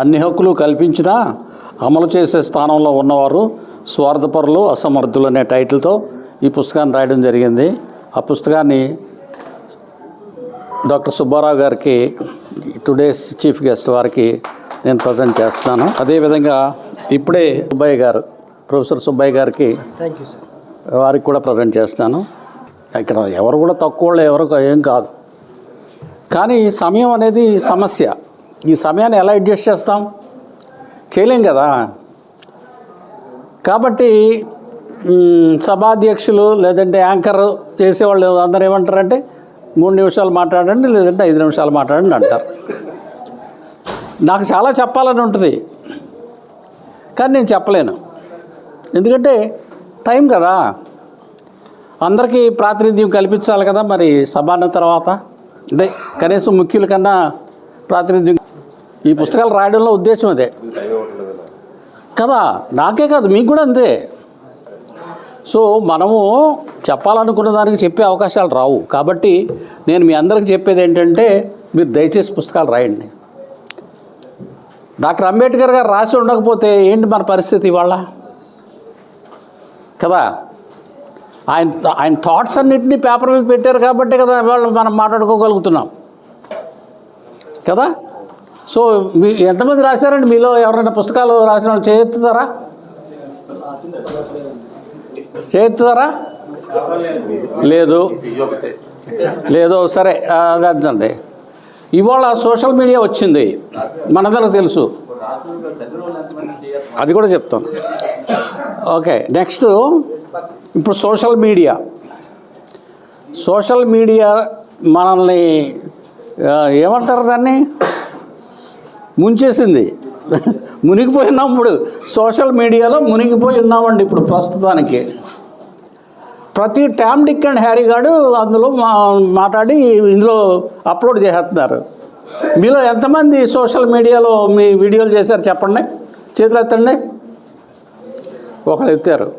అన్ని హక్కులు కల్పించినా అమలు చేసే స్థానంలో ఉన్నవారు స్వార్థపరులు అసమర్థులు అనే టైటిల్తో ఈ పుస్తకాన్ని రాయడం జరిగింది. ఆ పుస్తకాన్ని డాక్టర్ సుబ్బారావు గారికి టుడేస్ చీఫ్ గెస్ట్ వారికి నేను ప్రజెంట్ చేస్తున్నాను. అదేవిధంగా ఇప్పుడే సుబ్బయ్య గారు ప్రొఫెసర్ సుబ్బయ్య గారికి థ్యాంక్ యూ సార్ వారికి కూడా ప్రజెంట్ చేస్తాను ఇక్కడ ఎవరు కూడా తక్కువ ఎవరు ఏం కాదు. కానీ సమయం అనేది సమస్య. ఈ సమయాన్ని ఎలా అడ్జస్ట్ చేస్తాం? చేయలేం కదా? కాబట్టి సభాధ్యక్షులు లేదంటే యాంకర్ చేసేవాళ్ళు అందరూ ఏమంటారంటే మూడు నిమిషాలు మాట్లాడండి లేదంటే ఐదు నిమిషాలు మాట్లాడండి అంటారు. నాకు చాలా చెప్పాలని ఉంటుంది. కానీ నేను చెప్పలేను. ఎందుకంటే టైం కదా. అందరికీ ప్రాతినిధ్యం కల్పించాలి కదా మరి సభాన తర్వాత? అంటే కనీసం ముఖ్యుల కన్నా ప్రాతినిధ్యం ఈ పుస్తకాలు రాయడంలో ఉద్దేశం అదే. కదా? నాకే కాదు మీకు కూడా అంతే. సో మనము చెప్పాలనుకున్న దానికి చెప్పే అవకాశాలు రావు. కాబట్టి నేను మీ అందరికి చెప్పేది ఏంటంటే మీరు దయచేసి పుస్తకాలు రాయండి. డాక్టర్ అంబేద్కర్ గారు రాసి ఉండకపోతే ఏంటి మన పరిస్థితి ఇవాళ? కదా? ఆయన ఆయన థాట్స్ అన్నింటినీ పేపర్ మీద పెట్టారు కాబట్టి కదా ఇవాళ మనం మాట్లాడుకోగలుగుతున్నాం. కదా? సో మీ ఎంతమంది రాశారండి? మీలో ఎవరైనా పుస్తకాలు రాసిన వాళ్ళు చేస్తారా చేస్తారా లేదు. లేదు సరే అదండి ఇవాళ సోషల్ మీడియా వచ్చింది. మనందరికి తెలుసు. అది కూడా చెప్తాం ఓకే నెక్స్ట్. ఇప్పుడు సోషల్ మీడియా. సోషల్ మీడియా మనల్ని ఏమంటారు దాన్ని? ముంచేసింది. మునిగిపోయినాం ఇప్పుడు సోషల్ మీడియాలో మునిగిపోయి ఉన్నామండి ఇప్పుడు ప్రస్తుతానికి. ప్రతి ట్యామ్ డిక్ అండ్ హ్యారీ గాడు అందులో మా మాట్లాడి ఇందులో అప్లోడ్ చేసేస్తున్నారు. మీలో ఎంతమంది సోషల్ మీడియాలో మీ వీడియోలు చేశారు చెప్పండి. చేతులు ఎత్తండి. ఒకరు ఎత్తారు.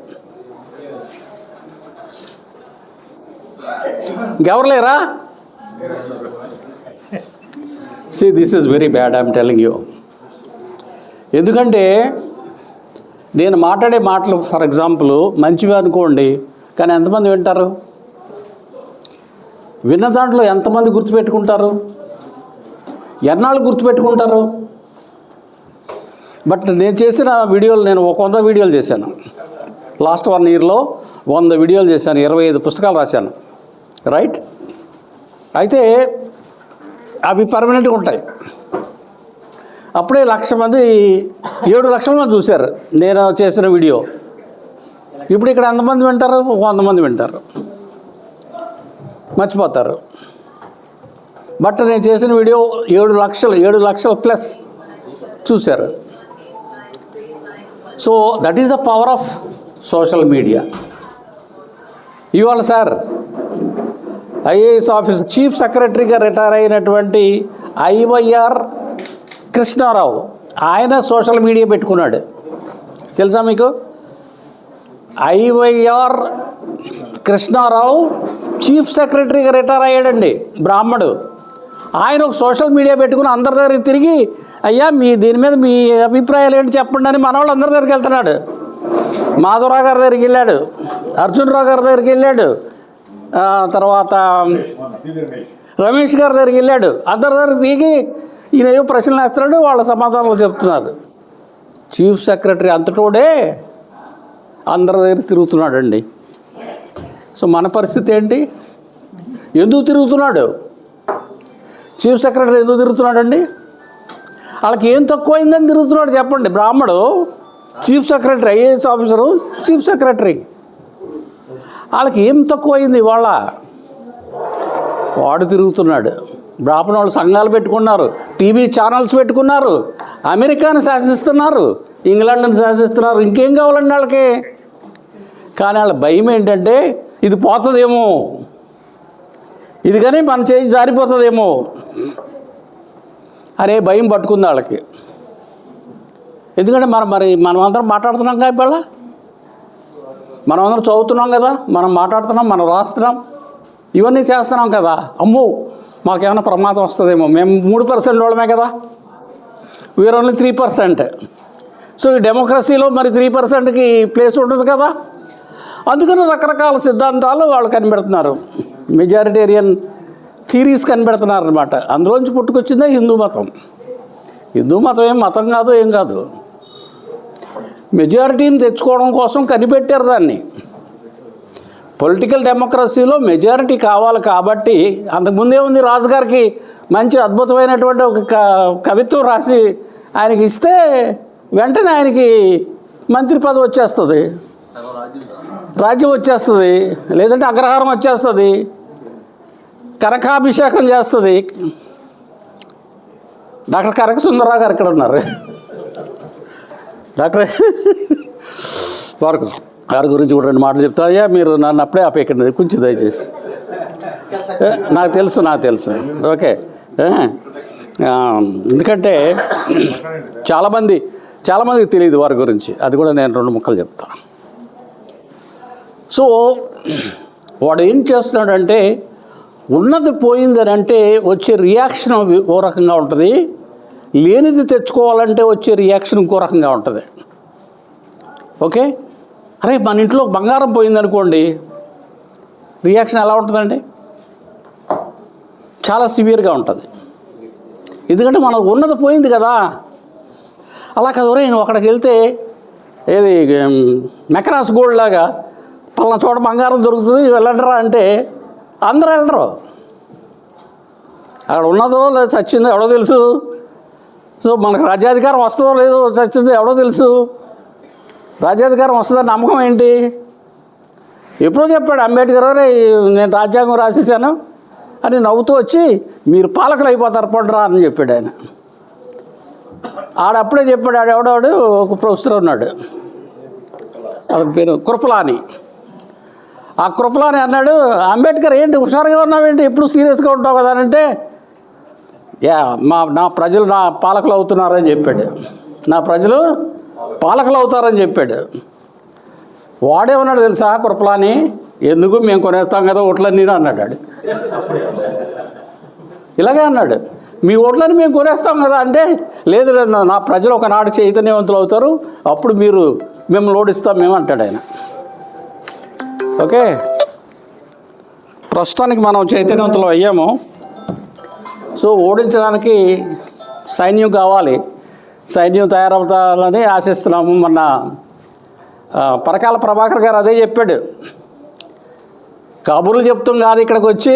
ఇంకెవరు లేరా? See this is very bad I'm telling you ఎందుకంటే నేను మాట్లాడే మాటలు ఫర్ ఎగ్జాంపుల్ మంచివి అనుకోండి కానీ ఎంతమంది వింటారు? విన్న దాంట్లో ఎంతమంది గుర్తుపెట్టుకుంటారు? ఎన్నాళ్ళు గుర్తుపెట్టుకుంటారు? బట్ నేను చేసిన వీడియోలు నేను ఒక వంద వీడియోలు చేశాను. లాస్ట్ వన్ ఇయర్లో వంద వీడియోలు చేశాను ఇరవై ఐదు పుస్తకాలు రాశాను. రైట్ అయితే అవి పర్మనెంట్గా ఉంటాయి. అప్పుడే లక్ష మంది ఏడు లక్షల మంది చూశారు నేను చేసిన వీడియో. ఇప్పుడు ఇక్కడ ఎంతమంది వింటారు? వంద మంది వింటారు. మర్చిపోతారు. బట్ నేను చేసిన వీడియో ఏడు లక్షలు ఏడు లక్షల ప్లస్ చూశారు. So that is the power of social media ఇవాళ సార్ ఐఏఎస్ ఆఫీసర్ చీఫ్ సెక్రటరీగా రిటైర్ అయినటువంటి ఐవైఆర్ కృష్ణారావు. ఆయన సోషల్ మీడియా పెట్టుకున్నాడు. తెలుసా మీకు? ఐవైఆర్ కృష్ణారావు చీఫ్ సెక్రటరీగా రిటైర్ అయ్యాడండి బ్రాహ్మడు. ఆయన ఒక సోషల్ మీడియా పెట్టుకుని అందరి దగ్గరికి తిరిగి అయ్యా మీ దీని మీద మీ అభిప్రాయాలు ఏంటి చెప్పండి అని మన వాళ్ళు అందరి దగ్గరికి వెళ్తున్నాడు. మాధవరావు గారి దగ్గరికి వెళ్ళాడు. అర్జున్ రావు గారి దగ్గరికి వెళ్ళాడు. తర్వాత రమేష్ గారి దగ్గరికి వెళ్ళాడు. అందరి దగ్గర దిగి ఈయన ఏవో ప్రశ్నలు వేస్తున్నాడు వాళ్ళ సమాధానాలు చెప్తున్నారు. చీఫ్ సెక్రటరీ అంతటోడే అందరి దగ్గర తిరుగుతున్నాడండి. సో మన పరిస్థితి ఏంటి? ఎందుకు తిరుగుతున్నాడు? చీఫ్ సెక్రటరీ ఎందుకు తిరుగుతున్నాడండి? వాళ్ళకి ఏం తక్కువైందని తిరుగుతున్నాడు చెప్పండి. బ్రాహ్మడు chief secretary IAS officer chief secretary వాళ్ళకి ఏం తక్కువైంది వాళ్ళ వాడు తిరుగుతున్నాడు. బ్రాహ్మణ వాళ్ళు సంఘాలు పెట్టుకున్నారు. టీవీ ఛానల్స్ పెట్టుకున్నారు. అమెరికాను శాసిస్తున్నారు. ఇంగ్లాండ్ని శాసిస్తున్నారు. ఇంకేం కావాలండి వాళ్ళకి? కానీ వాళ్ళ భయం ఏంటంటే ఇది పోతుందేమో. ఇది కానీ మన చేయి జారిపోతుందేమో. అరే భయం పట్టుకుంది వాళ్ళకి. ఎందుకంటే మనం మరి మనం అందరం మాట్లాడుతున్నాం కదా ఇవాళ మనం అందరం చదువుతున్నాం కదా మనం మాట్లాడుతున్నాం మనం రాస్తున్నాం. ఇవన్నీ చేస్తున్నాం కదా. అమ్మో మాకేమైనా ప్రమాదం వస్తుందేమో. మేము మూడు పర్సెంట్ వాళ్ళమే కదా. We're only three percent so ఈ డెమోక్రసీలో మరి త్రీ పర్సెంట్కి ప్లేస్ ఉంటుంది కదా. అందుకని రకరకాల సిద్ధాంతాలు వాళ్ళు కనిపెడుతున్నారు. మెజారిటేరియన్ థీరీస్ కనిపెడుతున్నారు అనమాట అందులోంచి పుట్టుకొచ్చిందే హిందూ మతం. హిందూ మతం ఏం మతం కాదు ఏం కాదు. మెజారిటీని తెచ్చుకోవడం కోసం కనిపెట్టారు దాన్ని. పొలిటికల్ డెమోక్రసీలో మెజారిటీ కావాలి కాబట్టి అంతకుముందే ఉంది రాజుగారికి మంచి అద్భుతమైనటువంటి ఒక క- కవిత్వం రాసి ఆయనకి ఇస్తే వెంటనే ఆయనకి మంత్రి పదవి వచ్చేస్తుంది. రాజ్యం వచ్చేస్తుంది. లేదంటే అగ్రహారం వచ్చేస్తుంది. కనకాభిషేకం చేస్తుంది. డాక్టర్ కనక సుందరరావు గారు ఇక్కడ ఉన్నారు. డాక్టర్ వారికి వారి గురించి కూడా రెండు మాటలు చెప్తా. అయ్యా మీరు నన్ను అప్పుడే ఆపేయకండి. కొంచెం దయచేసి. నాకు తెలుసు నాకు తెలుసు. ఓకే. ఎందుకంటే చాలామంది చాలామందికి తెలియదు వారి గురించి. అది కూడా నేను రెండు ముక్కలు చెప్తాను సో వాడు ఏం చేస్తున్నాడంటే ఉన్నది పోయిందని అంటే వచ్చే రియాక్షన్ ఓ రకంగా ఉంటుంది. లేనిది తెచ్చుకోవాలంటే వచ్చే రియాక్షన్ ఇంకో రకంగా ఉంటుంది. ఓకే? అరే మన ఇంట్లో బంగారం పోయిందనుకోండి రియాక్షన్ ఎలా ఉంటుందండి? చాలా సివియర్గా ఉంటుంది. ఎందుకంటే మనకు ఉన్నది పోయింది కదా. అలా కదా నేను అక్కడికి వెళ్తే ఏది ఉమ్, మెకరాస్ గోల్డ్ లాగా పలానా చోట బంగారం దొరుకుతుంది వెళ్ళడరా అంటే అందరూ వెళ్ళరు. అక్కడ ఉన్నదో లేదా చచ్చిందో ఎవడో తెలుసు. సో మనకు రాజ్యాధికారం వస్తుందో లేదో చచ్చిందో ఎవడో తెలుసు. రాజ్యాధికారం వస్తుందని నమ్మకం ఏంటి? ఎప్పుడో చెప్పాడు అంబేద్కర్ "ఒరే, నేను రాజ్యాంగం రాసేసాను అని నవ్వుతూ వచ్చి మీరు పాలకులు అయిపోతారు పండురా అని చెప్పాడు ఆయన. ఆడప్పుడే చెప్పాడు ఆడు ఎవడోడు? ఒక ప్రొఫెసర్ ఉన్నాడు. అతని పేరు కృపలాని. ఆ కృపలాని అన్నాడు అంబేద్కర్ ఏంటి హుషారుగా ఉన్నావేంటి? ఎప్పుడు సీరియస్గా ఉంటావు కదా అని అంటే యా మా నా ప్రజలు నా పాలకులు అవుతున్నారని చెప్పాడు. నా ప్రజలు పాలకులు అవుతారని చెప్పాడు. వాడేమన్నాడు తెలుసా కృపలాని ఎందుకు మేము కొనేస్తాం కదా ఓట్లన్నీ అన్నాడు. ఇలాగే అన్నాడు. మీ ఓట్లని మేము కొనేస్తాం కదా అంటే లేదు లేదు, నా- నా ప్రజలు ఒకనాడు చైతన్యవంతులు అవుతారు అప్పుడు మీరు మేము లోడిస్తాం మేము అంటాడు ఆయన. ఓకే? ప్రస్తుతానికి మనం చైతన్యవంతులు అయ్యాము. సో ఓడించడానికి సైన్యం కావాలి. సైన్యం తయారవుతారని ఆశిస్తున్నాము. మొన్న పరకాల ప్రభాకర్ గారు అదే చెప్పాడు. కబుర్లు చెప్తాం కాదు ఇక్కడికి వచ్చి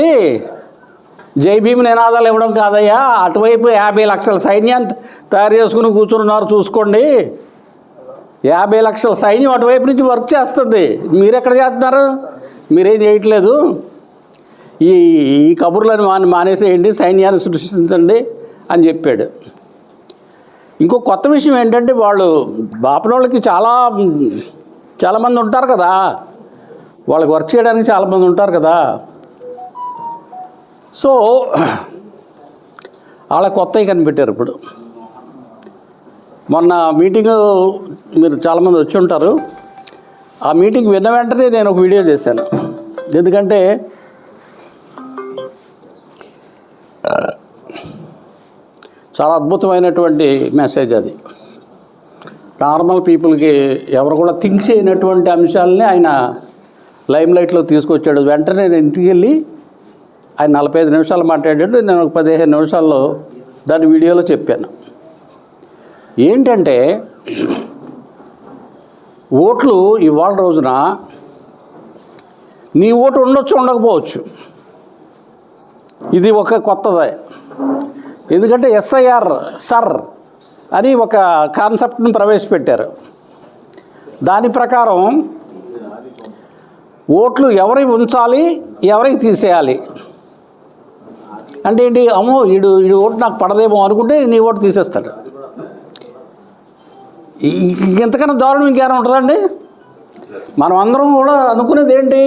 జైభీమ్ నినాదాలు ఇవ్వడం కాదయ్యా. అటువైపు యాభై లక్షల సైన్యాన్ని తయారు చేసుకుని కూర్చున్నారు చూసుకోండి. యాభై లక్షల సైన్యం అటువైపు నుంచి వర్క్ చేస్తుంది. మీరు ఎక్కడ చేస్తున్నారు? మీరేం చేయట్లేదు? ఈ ఈ కబుర్లను మాని మానేసేయండి సైన్యాన్ని సృష్టించండి అని చెప్పాడు. ఇంకో కొత్త విషయం ఏంటంటే వాళ్ళు బాపనోళ్ళకి చాలా చాలామంది ఉంటారు కదా. వాళ్ళకి వర్క్ చేయడానికి చాలామంది ఉంటారు కదా. సో వాళ్ళ కొత్తవి కనిపెట్టారు ఇప్పుడు. మొన్న మీటింగ్ మీరు చాలామంది వచ్చి ఉంటారు. ఆ మీటింగ్ విన్న వెంటనే నేను ఒక వీడియో చేశాను. ఎందుకంటే చాలా అద్భుతమైనటువంటి మెసేజ్ అది. నార్మల్ పీపుల్కి ఎవరు కూడా థింక్ చేయనటువంటి అంశాలని ఆయన లైమ్లైట్లో తీసుకొచ్చాడు. వెంటనే నేను ఇంటికి వెళ్ళి ఆయన నలభై ఐదు నిమిషాలు మాట్లాడాడు. నేను ఒక పదిహేను నిమిషాల్లో దాని వీడియోలో చెప్పాను. ఏంటంటే ఓట్లు ఇవాళ రోజున నీ ఓటు ఉండొచ్చు ఉండకపోవచ్చు. ఇది ఒక కొత్తదే. ఎందుకంటే ఎస్ఐఆర్ సర్ అని ఒక కాన్సెప్ట్ని ప్రవేశపెట్టారు. దాని ప్రకారం ఓట్లు ఎవరికి ఉంచాలి ఎవరికి తీసేయాలి? అంటే ఏంటి? అమ్మో వీడు వీడు ఓటు నాకు పడదేమో అనుకుంటే నీ ఓటు తీసేస్తాడు. ఇంతకన్నా దారుణం ఇంకేమైనా ఉంటుందండి మనం అందరం కూడా అనుకునేది ఏంటి?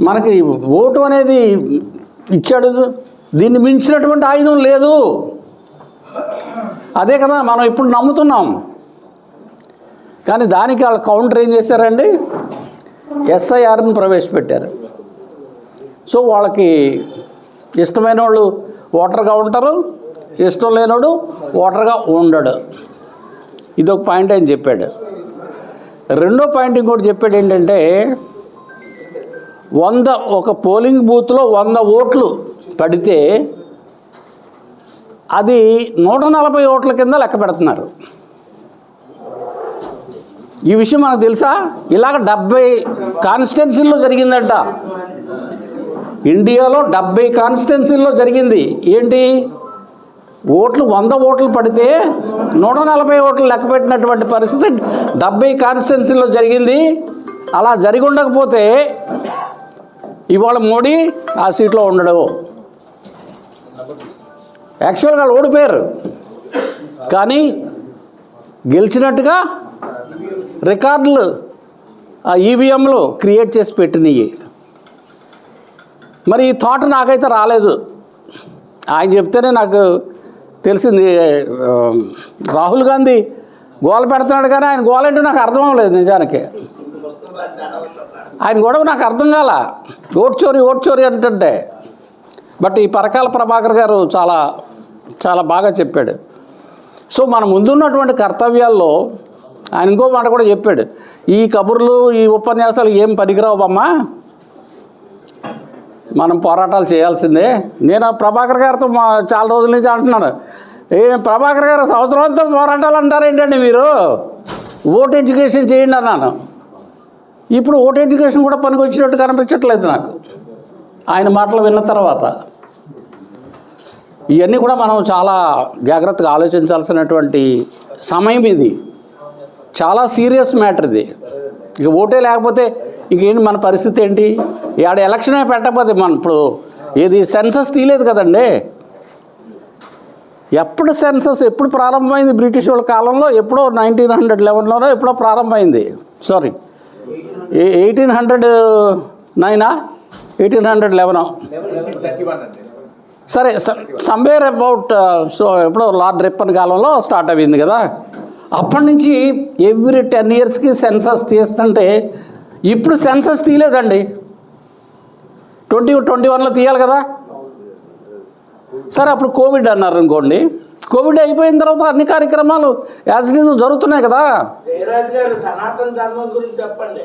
మనకి ఓటు అనేది ఇచ్చాడు దీన్ని మించినటువంటి ఆయుధం లేదు. అదే కదా మనం ఇప్పుడు నమ్ముతున్నాం. కానీ దానికి వాళ్ళు కౌంటర్ ఏం చేశారండి? ఎస్ఐఆర్ని ప్రవేశపెట్టారు. సో వాళ్ళకి ఇష్టమైన వాళ్ళు ఓటర్గా ఉంటారు ఇష్టం లేనోడు ఓటర్గా ఉండడు. ఇది ఒక పాయింట్ ఆయన చెప్పాడు. రెండో పాయింట్ ఇంకోటి చెప్పాడు ఏంటంటే వంద ఒక పోలింగ్ బూత్లో వంద ఓట్లు పడితే అది నూట నలభై ఓట్ల కింద లెక్క పెడుతున్నారు. ఈ విషయం మనకు తెలుసా? ఇలాగ డెబ్బై కాన్స్టిట్యున్సీల్లో జరిగిందట. ఇండియాలో డెబ్బై కాన్స్టిట్యున్సీల్లో జరిగింది. ఏంటి? ఓట్లు వంద ఓట్లు పడితే నూట నలభై ఓట్లు లెక్క పెట్టినటువంటి పరిస్థితి డెబ్బై కాన్స్టిట్యున్సీల్లో జరిగింది. అలా జరిగి ఉండకపోతే ఇవాళ మోడీ ఆ సీట్లో ఉండడు. యాక్చువల్గా ఓడిపోయారు. కానీ గెలిచినట్టుగా రికార్డులు ఆ ఈవీఎంలు క్రియేట్ చేసి పెట్టినవి మరి ఈ థాట్ నాకైతే రాలేదు. ఆయన చెప్తేనే నాకు తెలిసింది. రాహుల్ గాంధీ గోల పెడుతున్నాడు కానీ ఆయన గోల నాకు అర్థం అవ్వలేదు నిజానికి. ఆయన గొడవ నాకు అర్థం కాల. ఓట్ చోరీ ఓట్ చోరీ అంటుంటే. బట్ ఈ పరకాల ప్రభాకర్ గారు చాలా చాలా బాగా చెప్పాడు. సో మన ముందున్నటువంటి కర్తవ్యాల్లో ఆయన ఇంకో మాట కూడా చెప్పాడు. ఈ కబుర్లు ఈ ఉపన్యాసాలు ఏం పనికిరావు అమ్మా మనం పోరాటాలు చేయాల్సిందే. నేను ప్రభాకర్ గారితో మా చాలా రోజుల నుంచి అంటున్నాను. ఏ ప్రభాకర్ గారు సంవత్సరంతో పోరాటాలు అంటారు ఏంటండి మీరు? ఓట్ ఎడ్యుకేషన్ చేయండి అన్నాను. ఇప్పుడు ఓట్ ఎడ్యుకేషన్ కూడా పనికి వచ్చినట్టు కనిపించట్లేదు నాకు. ఆయన మాటలు విన్న తర్వాత. ఇవన్నీ కూడా మనం చాలా జాగ్రత్తగా ఆలోచించాల్సినటువంటి సమయం ఇది. చాలా సీరియస్ మ్యాటర్ ఇది. ఇక ఓటే లేకపోతే ఇంకేంటి మన పరిస్థితి ఏంటి? ఆడ ఎలక్షనే పెట్టకపోతే మనం ఇప్పుడు ఇది సెన్సస్ తీయలేదు కదండి. ఎప్పుడు సెన్సస్ ఎప్పుడు ప్రారంభమైంది బ్రిటిష్ వాళ్ళ కాలంలో? ఎప్పుడో నైన్టీన్ హండ్రెడ్ లెవెన్లోనో ఎప్పుడో ప్రారంభమైంది. సారీ. ఎయిటీన్ హండ్రెడ్ నైనా? ఎయిటీన్ హండ్రెడ్ లెవెనో? సరే సంవేర్ అబౌట్ సో ఎప్పుడో లార్డ్ రిప్పన్ కాలంలో స్టార్ట్ అయింది కదా. అప్పటి నుంచి ఎవ్రీ టెన్ ఇయర్స్కి సెన్సస్ తీస్తుంటే ఇప్పుడు సెన్సస్ తీయలేదండి. ట్వంటీ ట్వంటీ వన్లో తీయాలి కదా. సరే అప్పుడు కోవిడ్ అన్నారు అనుకోండి. కోవిడ్ అయిపోయిన తర్వాత అన్ని కార్యక్రమాలు యాజ్ ఇట్ జరుగుతున్నాయి కదా. సనాతన ధర్మం గురించి చెప్పండి.